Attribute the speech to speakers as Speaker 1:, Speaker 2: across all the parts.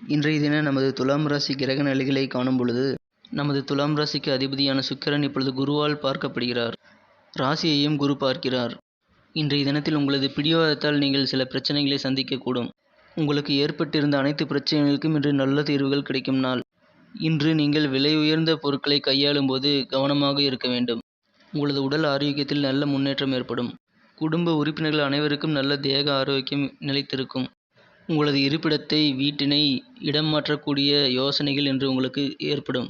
Speaker 1: இன்றைய தினம் நமது துலாம் ராசி கிரக நிலைகளை காணும் பொழுது நமது துலாம் ராசிக்கு அதிபதியான சுக்கிரன் இப்பொழுது குருவால் பார்க்கப்படுகிறார். ராசியையும் குரு பார்க்கிறார். இன்றைய தினத்தில் உங்களது பிடிவாதத்தால் நீங்கள் சில பிரச்சனைகளை சந்திக்கக்கூடும். உங்களுக்கு ஏற்பட்டிருந்த அனைத்து பிரச்சனைகளுக்கும் இன்று நல்ல தீர்வுகள் கிடைக்கும் நாள். இன்று நீங்கள் விலை உயர்ந்த பொருட்களை கையாளும் போது கவனமாக இருக்க வேண்டும். உங்களது உடல் ஆரோக்கியத்தில் நல்ல முன்னேற்றம் ஏற்படும். குடும்ப உறுப்பினர்கள் அனைவருக்கும் நல்ல தேக ஆரோக்கியம் நிலைத்திருக்கும். உங்களது இருப்பிடத்தை வீட்டினை இடம் மாற்றக்கூடிய யோசனைகள் இன்று உங்களுக்கு ஏற்படும்.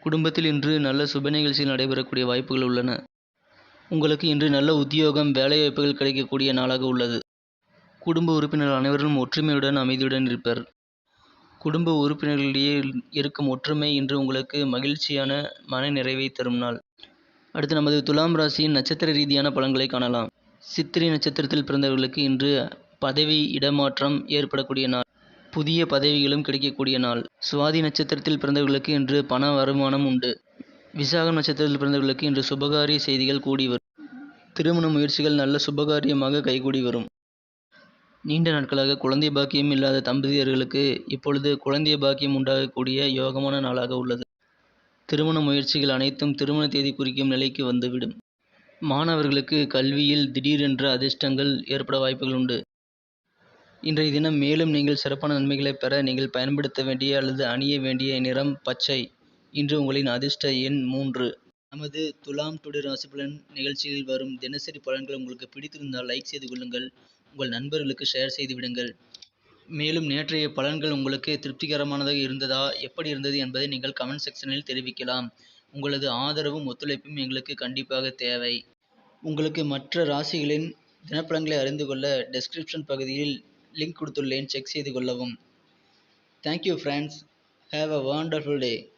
Speaker 1: குடும்பத்தில் இன்று நல்ல சுப நிகழ்ச்சிகள் நடைபெறக்கூடிய வாய்ப்புகள் உள்ளன. உங்களுக்கு இன்று நல்ல உத்தியோகம் வேலைவாய்ப்புகள் கிடைக்கக்கூடிய நாளாக உள்ளது. குடும்ப உறுப்பினர் அனைவரும் ஒற்றுமையுடன் அமைதியுடன் இருப்பர். குடும்ப உறுப்பினர்களிடையே இருக்கும் ஒற்றுமை இன்று உங்களுக்கு மகிழ்ச்சியான மன நிறைவை தரும் நாள். அடுத்து நமது துலாம் ராசியின் நட்சத்திர ரீதியான பலன்களை காணலாம். சித்திரை நட்சத்திரத்தில் பிறந்தவர்களுக்கு இன்று பதவி இடமாற்றம் ஏற்படக்கூடிய நாள். புதிய பதவிகளும் கிடைக்கக்கூடிய நாள். சுவாதி நட்சத்திரத்தில் பிறந்தவர்களுக்கு இன்று பண வருமானம் உண்டு. விசாகம் நட்சத்திரத்தில் பிறந்தவர்களுக்கு இன்று சுபகாரிய செய்திகள் கூடி வரும். திருமண முயற்சிகள் நல்ல சுபகாரியமாக கைகூடி வரும். நீண்ட நாட்களாக குழந்தை பாக்கியம் இல்லாத தம்பதியர்களுக்கு இப்பொழுது குழந்தை பாக்கியம் உண்டாகக்கூடிய யோகமான நாளாக உள்ளது. திருமண முயற்சிகள் அனைத்தும் திருமண தேதி குறிக்கும் நிலைக்கு வந்துவிடும். மாணவர்களுக்கு கல்வியில் திடீரென்ற அதிர்ஷ்டங்கள் ஏற்பட வாய்ப்புகள் உண்டு. இன்றைய தினம் மேலும் நீங்கள் சிறப்பான நன்மைகளை பெற நீங்கள் பயன்படுத்த வேண்டிய அல்லது அணிய வேண்டிய நிறம் பச்சை. இன்று உங்களின் அதிர்ஷ்ட எண் மூன்று. நமது துலாம் டுடே ராசி பலன் நிகழ்ச்சியில் வரும் தினசரி பலன்கள் உங்களுக்கு பிடித்திருந்தால் லைக் செய்து கொள்ளுங்கள். உங்கள் நண்பர்களுக்கு ஷேர் செய்து விடுங்கள். மேலும் நேற்றைய பலன்கள் உங்களுக்கு திருப்திகரமானதாக இருந்ததா எப்படி இருந்தது என்பதை நீங்கள் கமெண்ட் செக்ஷனில் தெரிவிக்கலாம். உங்களது ஆதரவும் ஒத்துழைப்பும் எங்களுக்கு கண்டிப்பாக தேவை. உங்களுக்கு மற்ற ராசிகளின் தினப்பலன்களை அறிந்து கொள்ள டெஸ்கிரிப்ஷன் பகுதியில் லிங்க் கொடுத்துள்ளேன் செக் செய்து கொள்ளவும். Thank you friends have a wonderful day